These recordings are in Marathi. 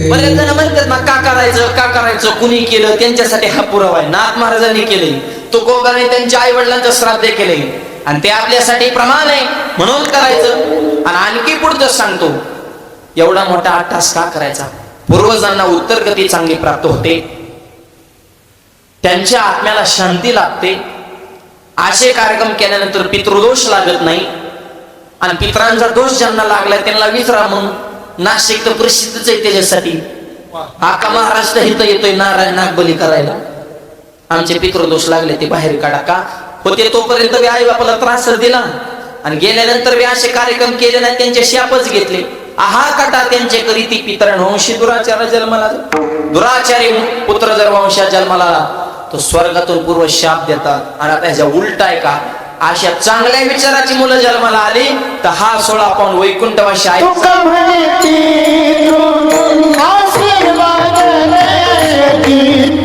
बऱ्याच जण म्हणतात ना का करायचं का करायचं कुणी केलं त्यांच्यासाठी हा पुरावा आहे. नाथ महाराजांनी केले तुकोबाने त्यांच्या आई वडिलांचं श्राद्ध केले आणि ते आपल्यासाठी प्रमाण आहे म्हणून करायचं. आणि आणखी पुढचं सांगतो. एवढा मोठा अट्टास का करायचा? पूर्वजांना उत्तर गती चांगली प्राप्त होते. त्यांच्या आत्म्याला शांती लाभते. असे कार्यक्रम केल्यानंतर पितृदोष लागत नाही. आणि पितरांचा दोष ज्यांना लागलाय त्यांना विचारा म्हणून नाशिक तर प्रसिद्धच आहे त्याच्यासाठी. आका महाराष्ट्र इथं येतोय नारायण नागबली करायला. आमचे पितृदोष लागले ते बाहेर काढा का? होते तोपर्यंत बी आई बापाला त्रास दिला. आणि गेल्यानंतर बी असे कार्यक्रम केले नाही त्यांचे शापच घेतले. आहा काटा त्यांचे करी ती पितरण वंशी दुराचार जन्माला. दुराचारी पुत्र जर वंशा जन्माला तो स्वर्गातून पूर्व शाप देतात. आणि आता ह्याच्या उलट आहे का? अशा चांगल्या विचाराची मुलं जन्माला आली तर हा सोळा पाऊन वैकुंठवाशी आहे.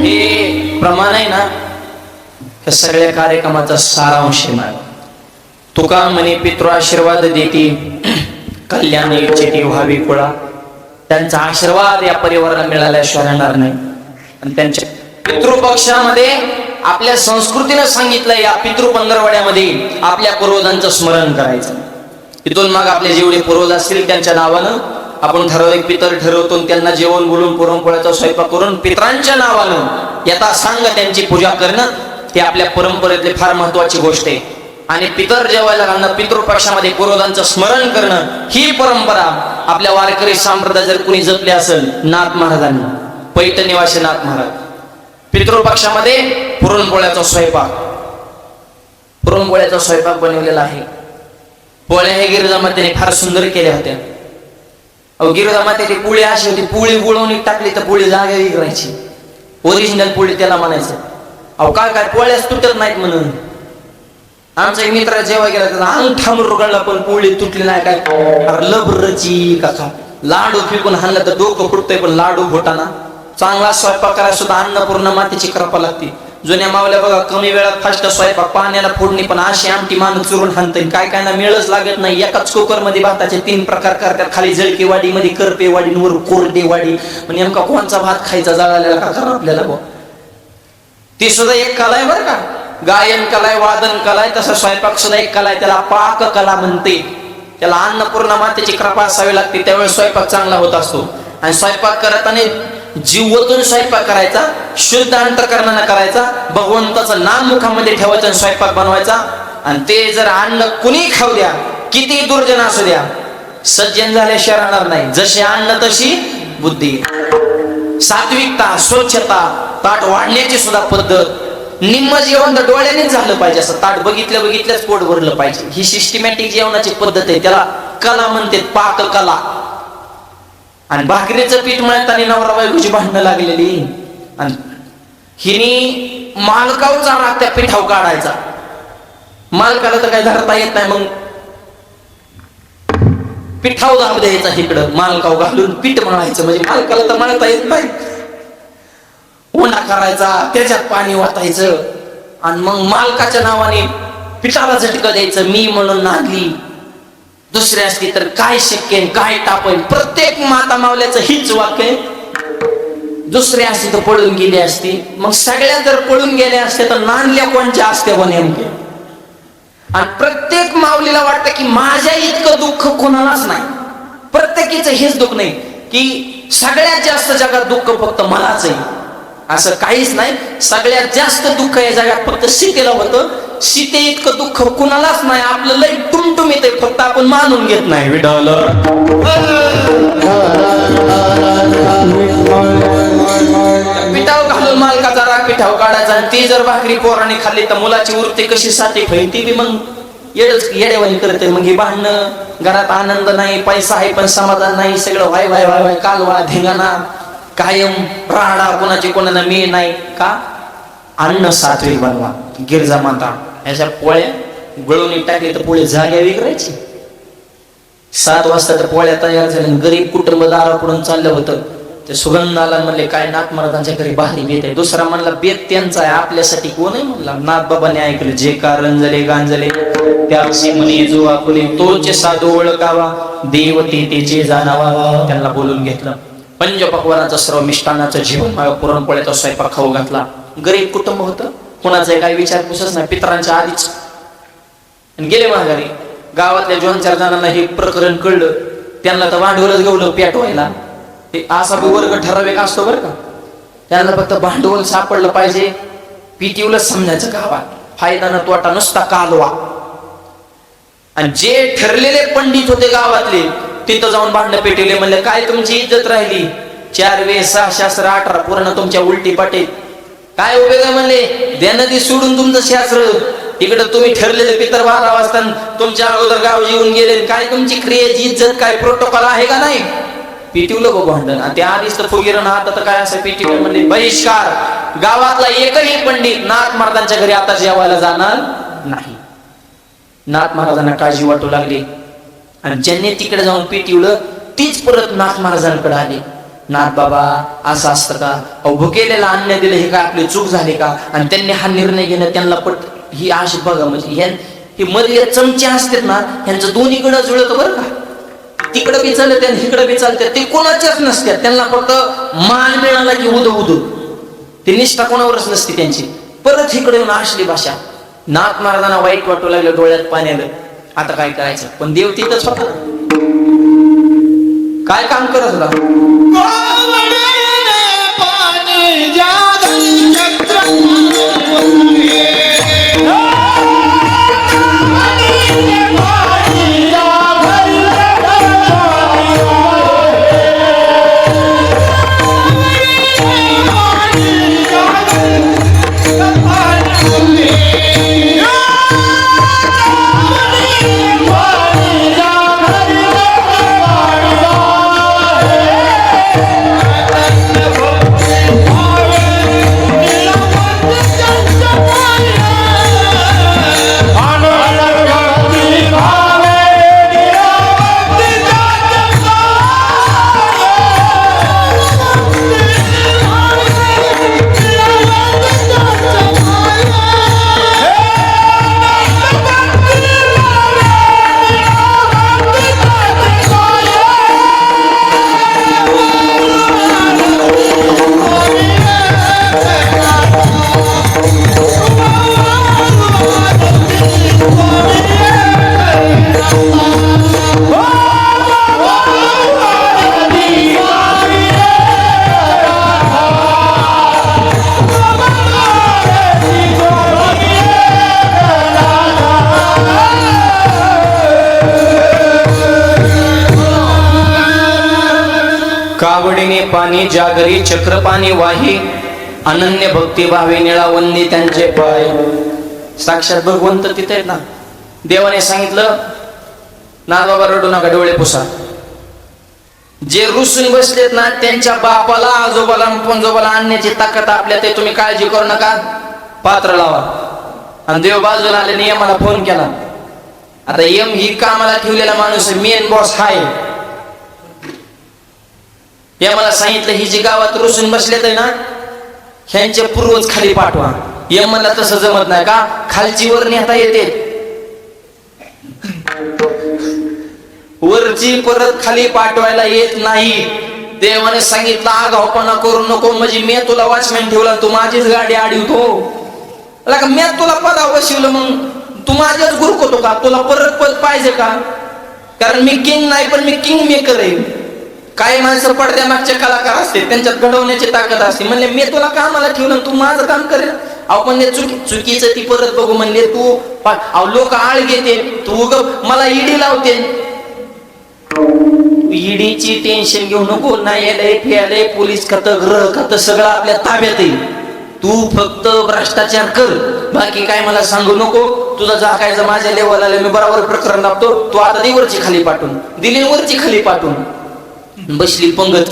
हे प्रमाण आहे ना या सगळ्या कार्यक्रमाचा सारांश तुका म्हणे पितृ आशीर्वाद देती कल्याण इच्छिती व्हावी कुळा. त्यांचा आशीर्वाद या परिवाराला मिळाल्याशिवाय राहणार नाही. आणि त्यांच्या पितृपक्षामध्ये आपल्या संस्कृतीनं सांगितलं या पितृ पंधरवड्यामध्ये आपल्या पूर्वजांचं स्मरण करायचं. तिथून मग आपले जेवढे पूर्वज असतील त्यांच्या नावानं आपण ठराविक पितर ठरवतो त्यांना जेवण बोलून पुरणपोळ्याचा स्वयंपाक करून पितरांच्या नावानं यथा सांग त्यांची पूजा करणं ते आपल्या परंपरेतली फार महत्वाची गोष्ट आहे. आणि पितर जेवायला घालणं पितृपक्षामध्ये पूर्वजांचं स्मरण करणं ही परंपरा आपल्या वारकरी संप्रदाय जर कुणी जपले असेल नाथ महाराजांनी पैठ निवासी नाथ महाराज. पितृपक्षामध्ये पुरणपोळ्याचा स्वयंपाक. पुरणपोळ्याचा स्वयंपाक बनवलेला आहे. पोळ्या हे गिरिजा मातेने फार सुंदर केल्या होत्या. अहो गिरिजा मातेची पोळी अशी होती पोळी गुळवून टाकली तर पोळी जागा करायची ओरिजिनल पोळी त्याला म्हणायचं. अहो काय काय पोळ्याच तुटत नाहीत म्हणून. आमचा एक मित्र जेव्हा गेला त्याचा अंग ठामून रुगडला पण पोळी तुटली नाही काय? अरे लबरची का लाडू फिकून हाणला तर डोकं फुटतंय पण लाडू घोटाना चांगला स्वयंपाक करायला सुद्धा अन्नपूर्ण मातीची कृपा लागते. जुन्या मावल्या बघा कमी वेळात फास्ट स्वयंपाक पाण्याला फोडणी पण अशी आमटी मान चुरून हाणते काय काय ना मेळच लागत नाही. एकाच कुकरमध्ये भाताचे तीन प्रकार करतात. खाली जळकी वाडी मध्ये करपे वाडी आणि वर कोरडे वाडी. म्हणजे नेमका कोणचा भात खायचा जळालेला का करा आपल्याला बुवा. ती सुद्धा एक कला आहे बरं का. गायन कला आहे वादन कला आहे तसा स्वयंपाक सुद्धा एक कला आहे त्याला पाक कला म्हणते. त्याला अन्नपूर्ण मातेची कृपा असावी लागते. त्यावेळेस स्वयंपाक चांगला होत असतो. आणि स्वयंपाक करताना जीवतून स्वयंपाक करायचा शुद्ध अंतकरणानं करायचा भगवंताचं नाम मुखामध्ये ठेवायचं आणि स्वयंपाक बनवायचा. आणि ते जर अन्न कुणी खाऊ द्या किती दुर्जन असू द्या सज्जन झाल्याशिवाय राहणार नाही. जशी अन्न तशी बुद्धी. सात्विकता स्वच्छता ताट वाढण्याची सुद्धा पद्धत. निम्म जेवण तर डोळ्यानेच झालं पाहिजे असं ताट बघितलं बघितल्याच पोट भरलं पाहिजे. ही सिस्टमॅटिक जेवणाची पद्धत आहे. त्याला कला म्हणते पाक कला आणि भाकरीचं पीठ मिळताना नवरा बायकोची भांडणं लागलेली. आणि हिनी मालकावचा राग त्या पिठाव काढायचा. मालकाला तर काही धरता येत नाही मग पिठाव दाब द्यायचा इकडं. मालकाव घालून पीठ म्हणायचं. म्हणजे मालकाला तर मळता येत नाही. ओना करायचा त्याच्यात पाणी वाटायचं. आणि मग मालकाच्या नावाने पिठाला झटकं द्यायचं. मी म्हणून नागली. दुसरी असती तर काय शिकेन काय टापेन प्रत्येक माता मावल्याचं हीच वाक्य आहे. दुसरी असती तर पळून गेली असती. मग सगळ्या जर पळून गेल्या असत्या तर नांदल्या कोणच्या असत्या पण नेमके आणि प्रत्येक माऊलीला वाटतं की माझ्या इतकं दुःख कोणालाच नाही. प्रत्येकीचं हेच दुःख नाही की सगळ्यात जास्त जगात दुःख फक्त मलाच आहे. असं काहीच नाही. सगळ्यात जास्त दुःख या जगात फक्त सीतेला होतं. सीते इतकं दुःख कुणालाच नाही. आपलं लय टुमटुम येते फक्त आपण मानून घेत नाही. विडाल पिठाव घालून मालकाचा राग पिठाव काढायचा. आणि ती जर भाकरी पोराने खाल्ली तर मुलाची वृत्ती कशी साठी होईल ती बी मग येडच येडेवाणी करते. मग ही भांडणं घरात आनंद नाही पैसा आहे पण समाधान नाही. सगळं वाय वाय वाय वाय कालवा धिंगाणा कायम राडा कोणाची कोणाला मी नाही. का? अन्न सात्विक बनवा. गिरजा माता ह्याच्या पोळ्या गळून टाकले तर पोळी जाग्या विकरायची. सात वाजता तर पोळ्या तयार झाल्या गरीब कुटुंब दारापुढून चाललं होतं. ते सुगंधाला म्हणले काय नाथ महाराजांच्या घरी भारी बेत आहे? दुसरा म्हणला बेत त्यांचा आहे आपल्यासाठी कोण आहे म्हणला नाथ बाबाने ऐकलं जे कारण झाले गांजले त्याची म्हणे जो आकुले तोचे साधू ओळखावा देव ते तेचे जाणावा. त्यांना बोलून घेतलं. पंचपक्वानाचा सर्व मिष्टानाचं जीवन माझ्या पुरणपोळ्याचा स्वयंपाक खाऊ घातला. गरीब कुटुंब होतं. कोणाचा काही विचारपूसच नाही. पितरांच्या आधीच. आणि गेले माघारी गावातल्या दोन चार जणांना हे प्रकरण कळलं. त्यांना तर भांडवलच घेवलं पेटवायला. हे असा वर्ग ठराविक असतो बरं का. त्यांना फक्त भांडवल सापडलं पाहिजे. पिटीवलं समजायचं गावात. फायदा न तोटा नुसता कालवा. आणि जे ठरलेले पंडित होते गावातले तिथं जाऊन भांडणं पेटवले म्हणले काय तुमची इज्जत राहिली? चार वे सहा शास्त्र अठरा पूर्ण तुमच्या उलटी पाटीत काय उपयोग आहे म्हणले? द्यानं सोडून तुमचं शास्त्र. इकडं तुम्ही ठरलेले पितर बारा वाजता तुमच्या अगोदर गाव येऊन गेले काय तुमची क्रियेची इज्जत काय प्रोटोकॉल आहे का नाही? पिटिवलं गो भांडण. त्या आधीच तर फुगिरण आता तर काय असं पिटिवलं म्हणले? बहिष्कार. गावातला एकही पंडित नाथ महाराजांच्या घरी आता जेवायला जाणार नाही. नाथ महाराजांना काळजी वाटू लागली. आणि ज्यांनी तिकडे जाऊन पिटिवलं तीच परत नाथ महाराजांकडे आली. नाथ बाबा असं असतं का? अहो भुकेलेला अन्न दिलं हे काय आपली चूक झाली का? आणि त्यांनी हा निर्णय घेणं त्यांना पट ही अशी बघा म्हणजे हे मध्ये चमचे असतात ना ह्यांचं दोन्हीकडं जुळत बरं का? तिकडं बी चालत इकडं बी चालतात ते कोणाच्याच नसतात. त्यांना फक्त मान मिळाला की उद उद. ते निष्ठा कोणावरच नसते त्यांची. परत इकडे येऊन असली भाषा. नाथ महाराजांना वाईट वाटू लागलं डोळ्यात पाणी आलं. आता काय करायचं? पण देव तिथंच होता. काय काम करत होता? कावडीने पाणी जागरी चक्र पाणी वाही अनन्य भक्ती भावे निळावंदी त्यांचे पाय. साक्षात भगवंत तिथे आहेत ना. देवाने सांगितलं ना रडू नका डोळे पुसा. जे रुसून बसलेत ना त्यांच्या बापाला आजोबाला पंजोबाला आणण्याची ताकद आपल्या ते तुम्ही काळजी करू नका. पात्र लावा. आणि देव बाजूला आले नियमाला फोन केला. आता यम ही कामाला ठेवलेला माणूस मेन बॉस हाय. या मला सांगितलं ही जी गावात रुसून बसलेत आहे ना ह्यांचे पूर्वज खाली पाठवा. या मला तसं जमत नाही का? खालची वर नेता येते. वरची परत खाली पाठवायला येत नाही. देवाने सांगितलं आगावपणा करू नको म्हणजे मी तुला वॉचमॅन ठेवला तू माझीच गाडी आडवतो. मी तुला पदा बसवलं मग? तू माझ्याच गुरकवतो का? तुला परत पद पाहिजे का? कारण मी किंग नाही पण मी किंग मेकर आहे. काही माणसं पडद्या मागचे कलाकार असते त्यांच्यात घडवण्याची ताकद असते. म्हणले मी तुला कामाला ठेवलं तू माझं काम करेल. अहो म्हणले चुकी चुकीचं ती परत बघू. म्हणले तू अहो लोक आळ घेते. तू उग मला ईडी लावते. ईडीची टेन्शन घेऊ नको. न्यायालय फियालय पोलीस खातं ग्रह खात सगळं आपल्या ताब्यात येईल. तू फक्त भ्रष्टाचार कर. बाकी काय मला सांगू नको. तुझा जा काय माझ्या लेवल आलं मी बरोबर प्रकरण लावतो तू आता दिवरची वरची खाली पाठवून. दिली वरची खाली पाठवून. बसली पंगत.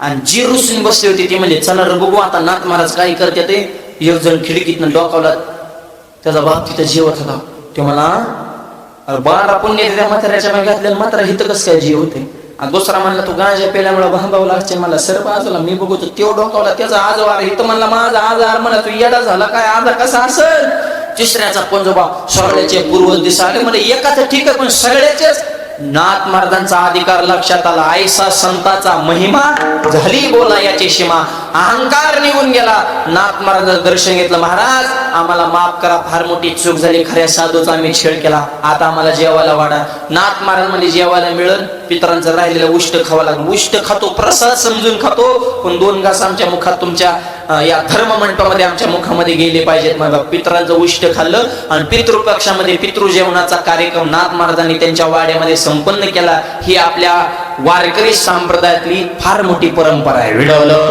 आणि जी रुसून बसली होती ती म्हणजे चला रे बघू आता नाथ महाराज काय करते ते. एक जण खिडकीतनं डोकावला त्याचा बाप तिथं जेवत होता. ते मला बारा पुण्य त्या म्हाताऱ्याच्या मागे घातल्या मात्र हित कसं काय जीव होते? आणि दुसरा म्हणला तू गांजा पेल्यामुळे भांबावं लागते मला सर बाजूला मी बघतो तो डोकावला त्याचा आजवार इथं म्हणला माझा आजार म्हणा तू येडा झाला काय? आजार कसा असेल? तिसऱ्याचा पंजोबा सगळ्याचे पूर्वज दिसा आले म्हणजे एकाच ठीक आहे पण सगळ्याचेच नाथ महाराजांचा अधिकार लक्षात आला. आयसा संताचा महिमा झाली बोला याची सीमा अहंकार निघून गेला. नाथ महाराजांचं दर्शन घेतलं. महाराज आम्हाला माफ करा फार मोठी चूक झाली खऱ्या साधूचा आम्ही छेड केला. आता आम्हाला जेवायला वाढा. नाथ महाराज म्हणजे जेवायला मिळेल. पितरांचं राहिलेलं उष्ट खावा लागलं. उष्ट खातो प्रसाद समजून खातो. पण दोन घास आमच्या मुखात तुमच्या या धर्म मंडपामध्ये आमच्या मुखामध्ये गेले पाहिजेत मग पितरांचं उष्ट खाल्लं आणि पितृपक्षामध्ये पितृ जेवणाचा कार्यक्रम नाथ महाराजांनी त्यांच्या वाड्यामध्ये संपन्न केला. ही आपल्या वारकरी संप्रदायातली फार मोठी परंपरा आहे. विडवलं.